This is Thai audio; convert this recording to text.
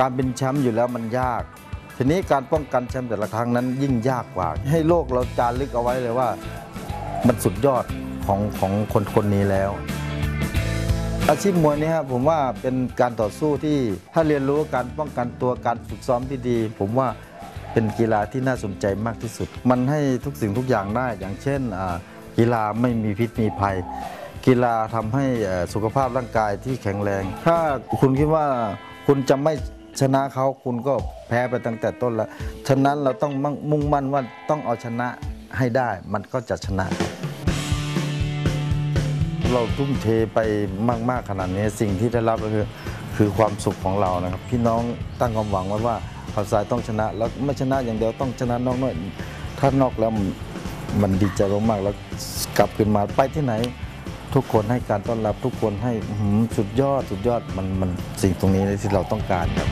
การเป็นแชมป์อยู่แล้วมันยาก ทีนี้การป้องกันแชมป์แต่ละครั้งนั้นยิ่งยากกว่า ให้โลกเราจารึกเอาไว้เลยว่ามันสุดยอดของของคนคนนี้แล้ว อาชีพมวยนี่ครับผมว่าเป็นการต่อสู้ที่ถ้าเรียนรู้การป้องกันตัวการฝึกซ้อมที่ดี ผมว่าเป็นกีฬาที่น่าสนใจมากที่สุด มันให้ทุกสิ่งทุกอย่างได้ อย่างเช่นกีฬาไม่มีพิษมีภัย กีฬาทำให้สุขภาพร่างกายที่แข็งแรง ถ้าคุณคิดว่าคุณจะไม่ ชนะเขาคุณก็แพ้ไปตั้งแต่ต้นแล้ว ฉะนั้นเราต้องมั่งมุ่งมั่นว่าต้องเอาชนะให้ได้มันก็จะชนะ เราทุ่มเทไปมาก ๆ ขนาดนี้สิ่งที่ได้รับก็คือคือความสุขของเรานะครับ พี่น้องตั้งความหวังไว้ว่าเขาทรายต้องชนะ แล้วไม่ชนะอย่างเดียวต้องชนะนอกด้วยถ้านอกแล้วมันดีใจมากๆแล้วกลับขึ้นมาไปที่ไหน ทุกคนให้การต้อนรับทุกคนให้สุดยอดสุดยอดมันมันสิ่งตรงนี้ที่เราต้องการครับ